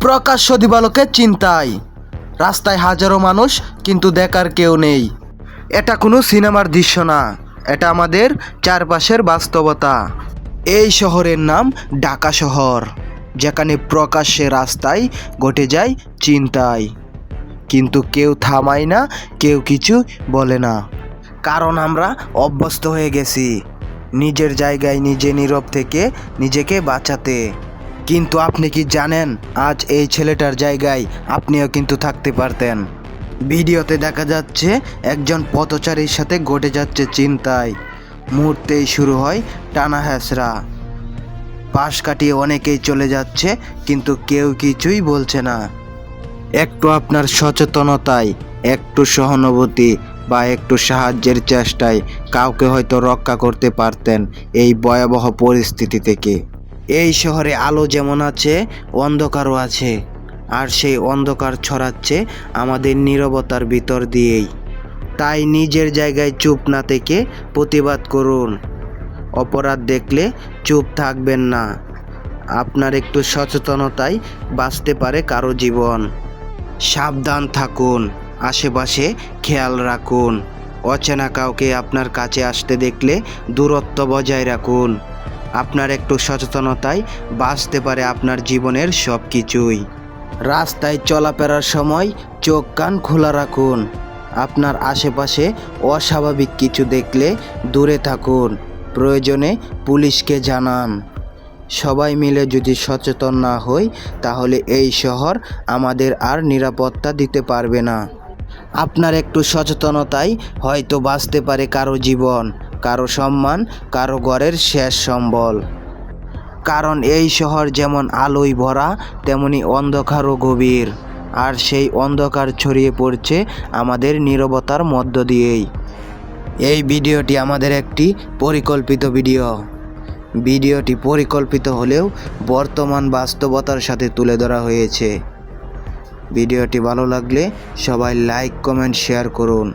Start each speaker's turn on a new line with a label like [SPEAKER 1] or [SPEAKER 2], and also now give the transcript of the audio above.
[SPEAKER 1] প্রকাশ্য দিবালোকে চিন্তায়। রাস্তায় হাজারো মানুষ, কিন্তু দেখার কেউ নেই। এটা কোনো সিনেমার দৃশ্য না, এটা আমাদের চারপাশের বাস্তবতা। এই শহরের নাম ঢাকা শহর, যেখানে প্রকাশ্যে রাস্তায় ঘটে যায় চিন্তায়। কিন্তু কেউ থামায় না, কেউ কিছু বলে না। কারণ আমরা অভ্যস্ত হয়ে গেছি, নিজের জায়গায় নিজে নীরব থেকে নিজেকে বাঁচাতে। কিন্তু আপনি কি জানেন, আজ এই ছেলেটার জায়গায় আপনিও কিন্তু থাকতে পারতেন। ভিডিওতে দেখা যাচ্ছে, একজন পথচারীর সাথে ঘটে যাচ্ছে চিন্তায়। মুহূর্তেই শুরু হয় টানা হ্যাসরা পাশ কাটিয়ে অনেকেই চলে যাচ্ছে, কিন্তু কেউ কিছুই বলছে না। একটু আপনার সচেতনতায়, একটু সহানুভূতি বা একটু সাহায্যের চেষ্টায় কাউকে হয়তো রক্ষা করতে পারতেন এই ভয়াবহ পরিস্থিতি থেকে। এই শহরে আলো যেমন আছে, অন্ধকারও আছে। আর সেই অন্ধকার ছড়াচ্ছে আমাদের নীরবতার ভিতর দিয়েই। তাই নিজের জায়গায় চুপ না থেকে প্রতিবাদ করুন। অপরাধ দেখলে চুপ থাকবেন না। আপনার একটু সচেতনতায় বাঁচতে পারে কারও জীবন। সাবধান থাকুন, আশেপাশে খেয়াল রাখুন। অচেনা কাউকে আপনার কাছে আসতে দেখলে দূরত্ব বজায় রাখুন। আপনার একটু সচেতনতায় বাঁচতে পারে আপনার জীবনের সব কিছুই। রাস্তায় চলাফেরার সময় চোখ কান খোলা রাখুন। আপনার আশেপাশে অস্বাভাবিক কিছু দেখলে দূরে থাকুন। প্রয়োজনে পুলিশকে জানান। সবাই মিলে যদি সচেতন না হই, তাহলে এই শহর আমাদের আর নিরাপত্তা দিতে পারবে না। আপনার একটু সচেতনতাই হয়তো বাঁচতে পারে কারও জীবন। কারও সম্মান, কারও ঘরের শেষ সম্বল। কারণ এই শহর যেমন আলোয় ভরা, তেমনি অন্ধকারও গভীর। আর সেই অন্ধকার ছড়িয়ে পড়ছে আমাদের নীরবতার মধ্য দিয়েই। এই ভিডিওটি আমাদের একটি পরিকল্পিত ভিডিও। ভিডিওটি পরিকল্পিত হলেও বর্তমান বাস্তবতার সাথে তুলে ধরা হয়েছে। ভিডিওটি ভালো লাগলে সবাই লাইক, কমেন্ট, শেয়ার করুন।